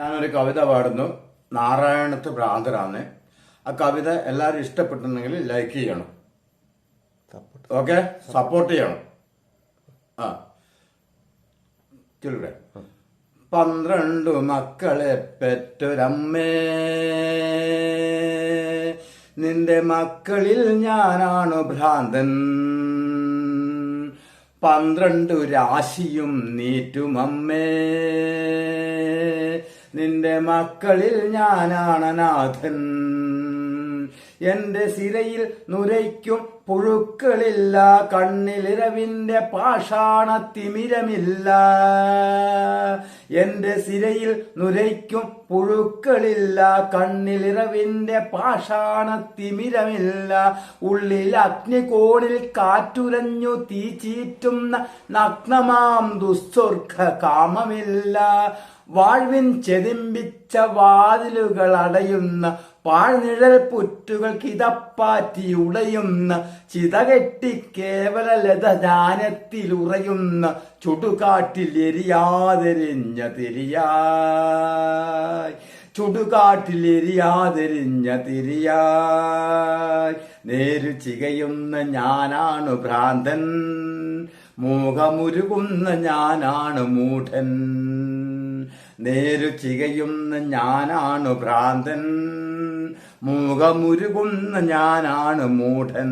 ഞാനൊരു കവിത പാടുന്നു. നാരായണത്ത് ഭ്രാന്തരാന്ന്. ആ കവിത എല്ലാവരും ഇഷ്ടപ്പെട്ടുണ്ടെങ്കിൽ ലൈക്ക് ചെയ്യണം. ഓക്കെ സപ്പോർട്ട് ചെയ്യണം. ആ. ചൊല്ലുടെ പന്ത്രണ്ടു മക്കളെ പെറ്റൊരമ്മേ. നിന്റെ മക്കളിൽ ഞാനാണു ഭ്രാന്തൻ. പന്ത്രണ്ടു രാശിയും നീറ്റുമമ്മേ. നിന്റെ മക്കളിൽ ഞാനാണ് നാഥൻ എന്റെ സിരയിൽ നുരയ്ക്കും പുഴുക്കളില്ല കണ്ണിലിരവിന്റെ പാഷാണത്തിമിരമില്ല. എന്റെ സിരയിൽ നുരയ്ക്കും പുഴുക്കളില്ല കണ്ണിലിരവിന്റെ പാഷാണത്തിമിരമില്ല. ഉള്ളിൽ അഗ്നികോണിൽ കാറ്റുരഞ്ഞു തീ ചീറ്റുന്ന നഗ്നമാം ദുസ്വർഗ കാമമില്ല. വാഴ്വിൻ ചെതിമ്പിച്ച വാതിലുകൾ അടയുന്ന പാഴ്നിഴൽ പുറ്റുകൾ കിതപ്പാറ്റി ഉടയുന്ന ചിതകെട്ടി കേവല ലതദാനത്തിലുറയുന്ന ചുടുകാട്ടിൽ എരിയാതെരിഞ്ഞ തിരിയായി. ചുടുകാട്ടിൽ എരിയാതെരിഞ്ഞ തിരിയായി. നേരു ചികയുന്ന ഞാനാണ് ഭ്രാന്തൻ മൂകമുരുകുന്ന ഞാനാണ് മൂഢൻ. നേരു ചികയുന്ന ഞാനാണ് ഭ്രാന്തൻ. മുഖമുരുകുന്ന ഞാനാണ് മൂഢൻ.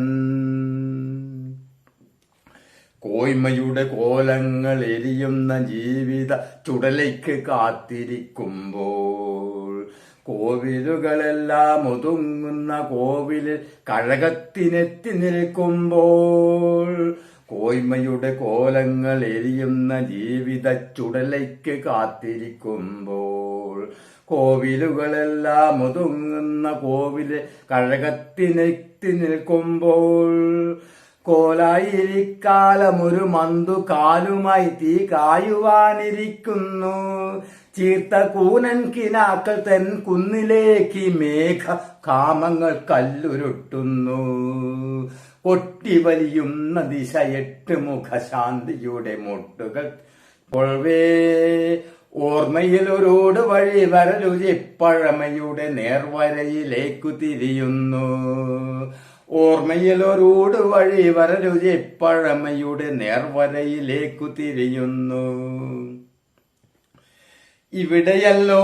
കോയ്മയുടെ കോലങ്ങൾ എരിയുന്ന ജീവിത ചുടലയ്ക്ക് കാത്തിരിക്കുമ്പോൾ കോവിലുകളെല്ലാം ഒതുങ്ങുന്ന കോവിലിൽ കഴകത്തിനെത്തി നിൽക്കുമ്പോൾ കോയ്മയുടെ കോലങ്ങൾ എരിയുന്ന ജീവിത ചുടലയ്ക്ക് കാത്തിരിക്കുമ്പോൾ കോവിലുകളെല്ലാം ഒതുങ്ങുന്ന കോവിൽ കഴകത്തിനെത്തി നിൽക്കുമ്പോൾ കോലായിരിക്കാലമൊരു മന്തു കാലുമായി തീ കായുവാനിരിക്കുന്നു. ചീർത്ത കൂനൻ കിനാക്കൾ തൻ കുന്നിലേക്ക് മേഘ കാമങ്ങൾ കല്ലുരുട്ടുന്നു. കൊട്ടിവലിയുന്ന ദിശ എട്ട് മുഖശാന്തിയുടെ മുട്ടുകൾ. പൊഴവേ ഓർമ്മയിൽ ഒരോട് വഴി വരലുചിപ്പഴമയുടെ പഴമയുടെ നേർവരയിലേക്കു തിരിയുന്നു. ഓർമ്മയിൽ ഒരോട് വഴി വരലുചിപ്പഴമയുടെ പഴമയുടെ നേർവരയിലേക്കു തിരിയുന്നു. ഇവിടെയല്ലോ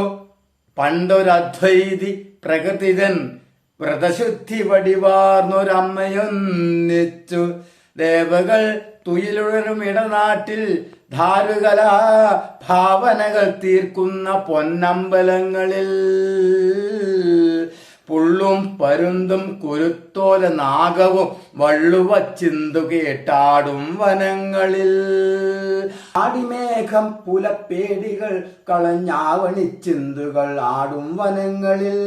പണ്ടൊരദ്വൈതി പ്രകൃതിതൻ വ്രതശുദ്ധി വടിവാർന്നൊരമ്മയൊന്നിച്ചു. ദേവകൾ തുയിലുഴരും ഇടനാട്ടിൽ ധാരുകലാ ഭാവനകൾ തീർക്കുന്ന പൊന്നമ്പലങ്ങളിൽ. പുള്ളും പരുന്തും കുരുത്തോല നാഗവും വള്ളുവ ചിന്തു കേട്ടാടും വനങ്ങളിൽ. ആടിമേഘം പുലപ്പേടികൾ കളഞ്ഞാവണി ചിന്തുകൾ ആടും വനങ്ങളിൽ.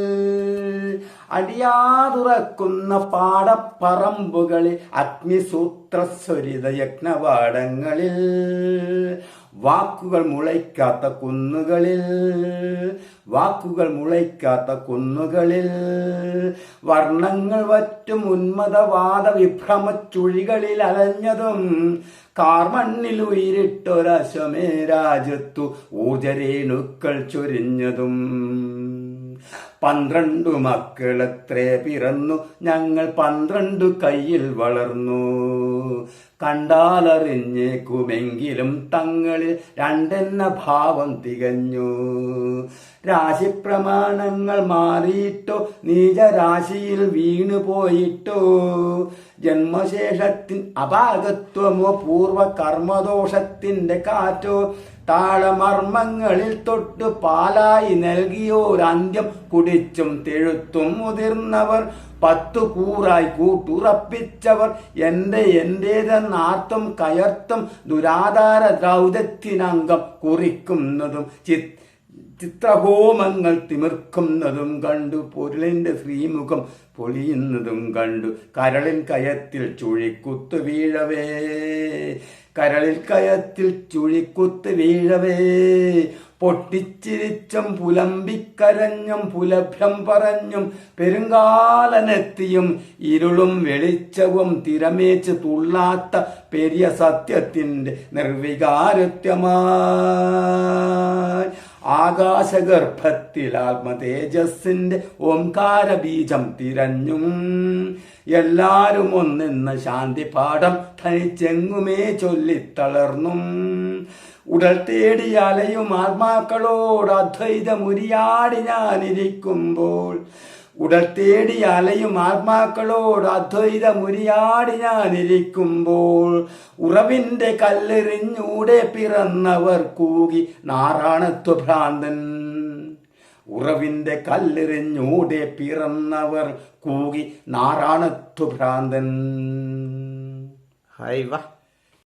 അടിയാതുറക്കുന്ന പാടപ്പറമ്പുകളിൽ അഗ്നിസൂത്രസ്വരിത യജ്ഞവാടങ്ങളിൽ വാക്കുകൾ മുളയ്ക്കാത്ത കുന്നുകളിൽ വാക്കുകൾ മുളയ്ക്കാത്ത കുന്നുകളിൽ വർണങ്ങൾ വറ്റും ഉന്മതവാദ വിഭ്രമ ചുഴികളിൽ അലഞ്ഞതും കാർമണ്ണിൽ ഉയരിട്ടൊരശമേ രാജത്തു ഊർജരേണുക്കൾ ചൊരിഞ്ഞതും. പന്ത്രണ്ടു മക്കളെത്രേ പിറന്നു. ഞങ്ങൾ പന്ത്രണ്ടു കയ്യിൽ വളർന്നു. കണ്ടാലറിഞ്ഞേക്കുമെങ്കിലും തങ്ങളിൽ രണ്ടെന്ന ഭാവം തികഞ്ഞു. രാശിപ്രമാണങ്ങൾ മാറിയിട്ടോ നീചരാശിയിൽ വീണു പോയിട്ടോ ജന്മശേഷത്തിൻ അപാകത്വമോ പൂർവ കർമ്മദോഷത്തിന്റെ കാറ്റോ താളമർമ്മങ്ങളിൽ തൊട്ട് പാലായി നൽകിയോരന്ത്യം കുടിച്ചും തെഴുത്തും മുതിർന്നവർ. പത്തു കൂറായി കൂട്ടുറപ്പിച്ചവർ. എന്റെ എന്റേതെന്നാർത്തും കയർത്തും ദുരാധാര ദ്രൗതത്തിനംഗം കുറിക്കുന്നതും ചിത് ചിത്രഹോമങ്ങൾ തിമിർക്കുന്നതും കണ്ടു പൊരുളിന്റെ ശ്രീമുഖം പൊളിയുന്നതും കണ്ടു. കരളിൻ കയത്തിൽ ചുഴിക്കുത്തു വീഴവേ. കരളിൽ കയത്തിൽ ചുഴിക്കുത്ത് വീഴവേ. പൊട്ടിച്ചിരിച്ചും പുലമ്പിക്കരഞ്ഞും പുലഭ്യം പറഞ്ഞും പെരുങ്കാലനെത്തിയും ഇരുളും വെളിച്ചവും തിരമേച്ച് തുള്ളാത്ത പെരിയ സത്യത്തിന്റെ നിർവികാരത്യമായി ആകാശഗർഭത്തിൽ ആത്മതേജസ്സിന്റെ ഓംകാര ബീജം തിരഞ്ഞും. എല്ലാരും ഒന്നെന്ന ശാന്തി പാഠം തനിച്ചെങ്ങുമേ ചൊല്ലിത്തളർന്നും. ഉടൽ തേടി അലയും ആത്മാക്കളോട് അദ്വൈതമുരിയാടി ഞാനിരിക്കുമ്പോൾ ഉടൽ തേടി അലയും ആത്മാക്കളോട് മുരിയാടി ഞാനിരിക്കുമ്പോൾ ഉറവിന്റെ കല്ലെറിഞ്ഞൂടെ പിറന്നവർ കൂകി നാരായണത്വ ഭ്രാന്തൻ ഉറവിന്റെ കല്ലെറിഞ്ഞൂടെ പിറന്നവർ കൂകി നാരായണത്വ ഭ്രാന്തൻ ഹൈവാ.